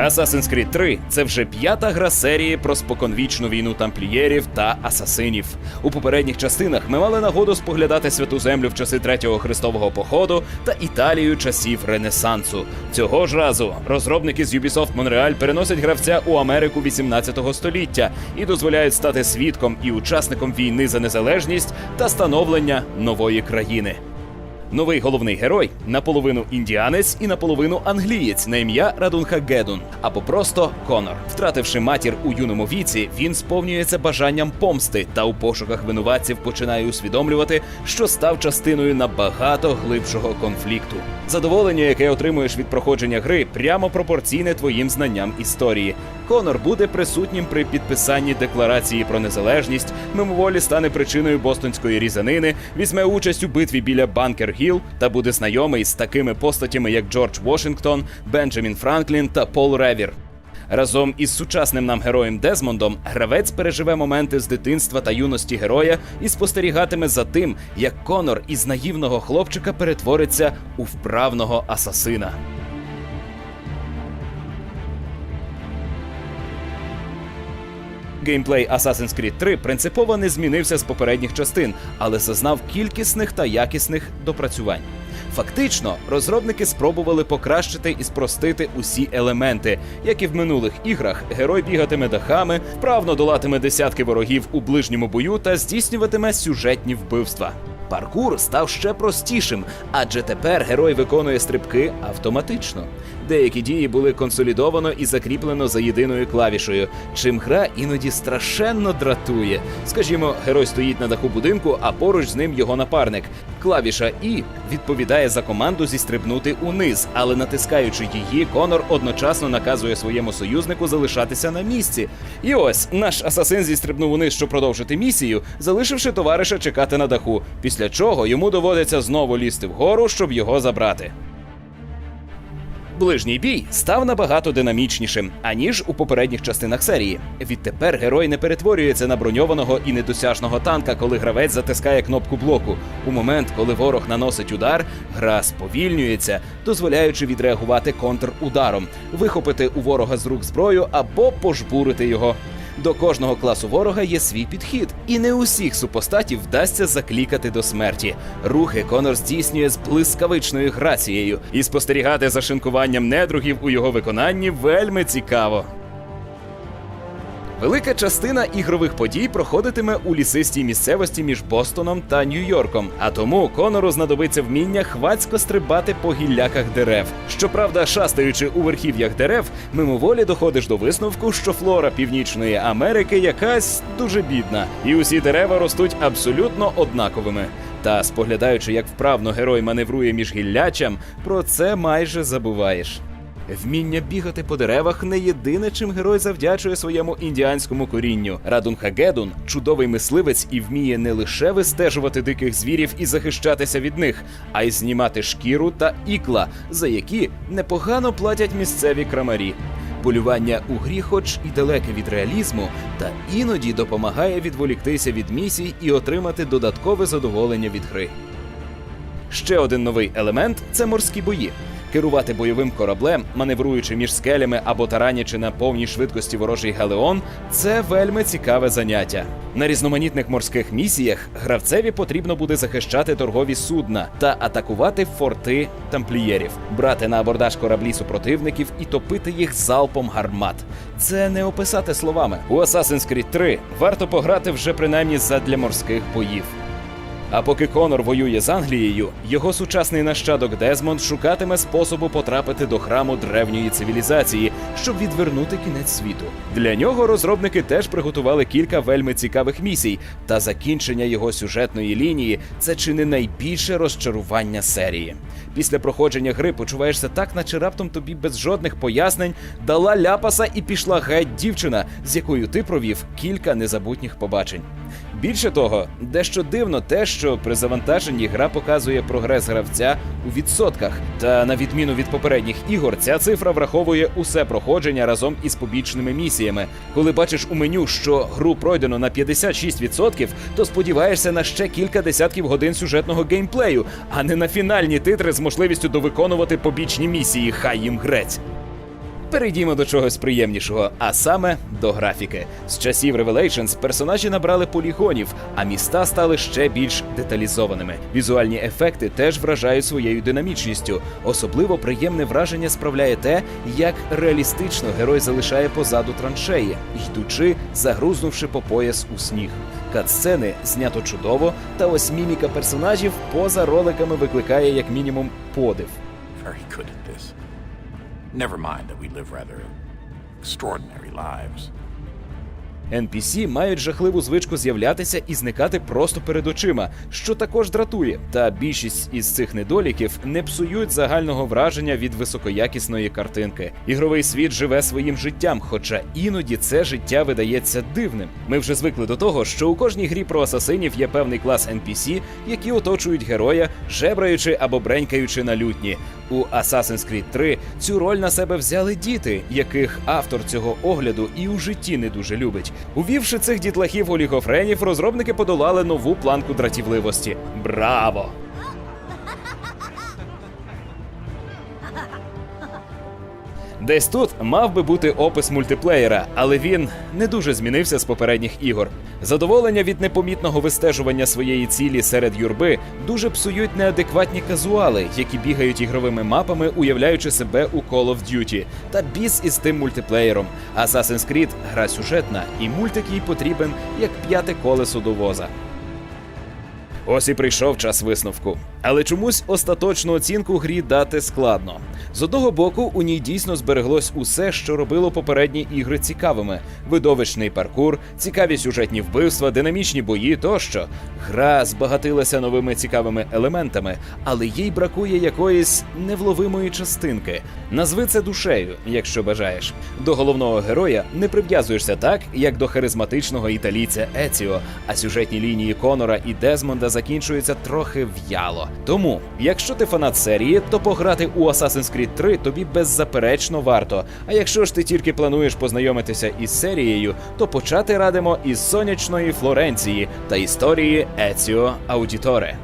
Assassin's Creed 3 – це вже п'ята гра серії про споконвічну війну тамплієрів та асасинів. У попередніх частинах ми мали нагоду споглядати святу землю в часи третього хрестового походу та Італію часів Ренесансу. Цього ж разу розробники з Ubisoft Montreal переносять гравця у Америку 18 століття і дозволяють стати свідком і учасником війни за незалежність та становлення нової країни. Новий головний герой наполовину індіанець і наполовину англієць на ім'я Радунха Гедун або просто Конор. Втративши матір у юному віці, він сповнюється бажанням помсти та у пошуках винуватців починає усвідомлювати, що став частиною набагато глибшого конфлікту. Задоволення, яке отримуєш від проходження гри, прямо пропорційне твоїм знанням історії. Конор буде присутнім при підписанні декларації про незалежність, мимоволі стане причиною бостонської різанини, візьме участь у битві біля Банкер Гіл та буде знайомий з такими постатями, як Джордж Вашингтон, Бенджамін Франклін та Пол Ревір. Разом із сучасним нам героєм Дезмондом гравець переживе моменти з дитинства та юності героя і спостерігатиме за тим, як Конор із наївного хлопчика перетвориться у вправного асасина. Геймплей Assassin's Creed 3 принципово не змінився з попередніх частин, але зазнав кількісних та якісних допрацювань. Фактично, розробники спробували покращити і спростити усі елементи. Як і в минулих іграх, герой бігатиме дахами, вправно долатиме десятки ворогів у ближньому бою та здійснюватиме сюжетні вбивства. Паркур став ще простішим, адже тепер герой виконує стрибки автоматично. Деякі дії були консолідовано і закріплено за єдиною клавішою, чим гра іноді страшенно дратує. Скажімо, герой стоїть на даху будинку, а поруч з ним його напарник. Клавіша І відповідає за команду зістрибнути униз, але натискаючи її, Конор одночасно наказує своєму союзнику залишатися на місці. І ось наш асасин зістрибнув униз, щоб продовжити місію, залишивши товариша чекати на даху. Після чого йому доводиться знову лізти вгору, щоб його забрати. Ближній бій став набагато динамічнішим, аніж у попередніх частинах серії. Відтепер герой не перетворюється на броньованого і недосяжного танка, коли гравець затискає кнопку блоку. У момент, коли ворог наносить удар, гра сповільнюється, дозволяючи відреагувати контрударом, вихопити у ворога з рук зброю або пожбурити його. До кожного класу ворога є свій підхід, і не усіх супостатів вдасться заклікати до смерті. Рухи Конор здійснює з блискавичною грацією, і спостерігати за шинкуванням недругів у його виконанні вельми цікаво. Велика частина ігрових подій проходитиме у лісистій місцевості між Бостоном та Нью-Йорком. А тому Конору знадобиться вміння хвацько стрибати по гілляках дерев. Щоправда, шастаючи у верхів'ях дерев, мимоволі доходиш до висновку, що флора Північної Америки якась дуже бідна, і усі дерева ростуть абсолютно однаковими. Та споглядаючи, як вправно герой маневрує між гіллячам, про це майже забуваєш. Вміння бігати по деревах не єдине, чим герой завдячує своєму індіанському корінню. Радун Хагедун чудовий мисливець і вміє не лише вистежувати диких звірів і захищатися від них, а й знімати шкіру та ікла, за які непогано платять місцеві крамарі. Полювання у грі, хоч і далеке від реалізму, та іноді допомагає відволіктися від місій і отримати додаткове задоволення від гри. Ще один новий елемент це морські бої. Керувати бойовим кораблем, маневруючи між скелями або таранячи на повній швидкості ворожий галеон, це вельми цікаве заняття. На різноманітних морських місіях гравцеві потрібно буде захищати торгові судна та атакувати форти тамплієрів, брати на абордаж кораблі супротивників і топити їх залпом гармат. Це не описати словами. У Assassin's Creed 3 варто пограти вже принаймні задля морських боїв. А поки Конор воює з Англією, його сучасний нащадок Дезмонд шукатиме способу потрапити до храму древньої цивілізації, щоб відвернути кінець світу. Для нього розробники теж приготували кілька вельми цікавих місій, та закінчення його сюжетної лінії це чи не найбільше розчарування серії. Після проходження гри почуваєшся так, наче раптом тобі без жодних пояснень дала ляпаса і пішла геть дівчина, з якою ти провів кілька незабутніх побачень. Більше того, дещо дивно те, що при завантаженні гра показує прогрес гравця у відсотках. Та на відміну від попередніх ігор, ця цифра враховує усе проходження разом із побічними місіями. Коли бачиш у меню, що гру пройдено на 56%, то сподіваєшся на ще кілька десятків годин сюжетного геймплею, а не на фінальні титри з можливістю довиконувати побічні місії. Хай їм грець. Перейдімо до чогось приємнішого, а саме до графіки. З часів Revelations персонажі набрали полігонів, а міста стали ще більш деталізованими. Візуальні ефекти теж вражають своєю динамічністю. Особливо приємне враження справляє те, як реалістично герой залишає позаду траншеї, йдучи, загрузнувши по пояс у сніг. Катсцени знято чудово, та ось міміка персонажів поза роликами викликає як мінімум подив. Very good at this. Never mind that we live rather extraordinary lives. NPC мають жахливу звичку з'являтися і зникати просто перед очима, що також дратує. Та більшість із цих недоліків не псують загального враження від високоякісної картинки. Ігровий світ живе своїм життям, хоча іноді це життя видається дивним. Ми вже звикли до того, що у кожній грі про асасинів є певний клас NPC, які оточують героя, жебраючи або бренькаючи на лютні. У Assassin's Creed 3 цю роль на себе взяли діти, яких автор цього огляду і у житті не дуже любить. Увівши цих дітлахів олігофренів, розробники подолали нову планку дратівливості. Браво! Десь тут мав би бути опис мультиплеєра, але він не дуже змінився з попередніх ігор. Задоволення від непомітного вистежування своєї цілі серед юрби дуже псують неадекватні казуали, які бігають ігровими мапами, уявляючи себе у Call of Duty. Та біс із тим мультиплеєром. Assassin's Creed – гра сюжетна, і мультик їй потрібен як п'яте колесо до воза. Ось і прийшов час висновку. Але чомусь остаточну оцінку грі дати складно. З одного боку, у ній дійсно збереглось усе, що робило попередні ігри цікавими: видовищний паркур, цікаві сюжетні вбивства, динамічні бої тощо. Гра збагатилася новими цікавими елементами, але їй бракує якоїсь невловимої частинки. Назви це душею, якщо бажаєш. До головного героя не прив'язуєшся так, як до харизматичного італійця Еціо, а сюжетні лінії Конора і Дезмонда закінчуються трохи в'яло. Тому, якщо ти фанат серії, то пограти у Assassin's Creed 3 тобі беззаперечно варто. А якщо ж ти тільки плануєш познайомитися із серією, то почати радимо із сонячної Флоренції та історії Еціо Аудіторе.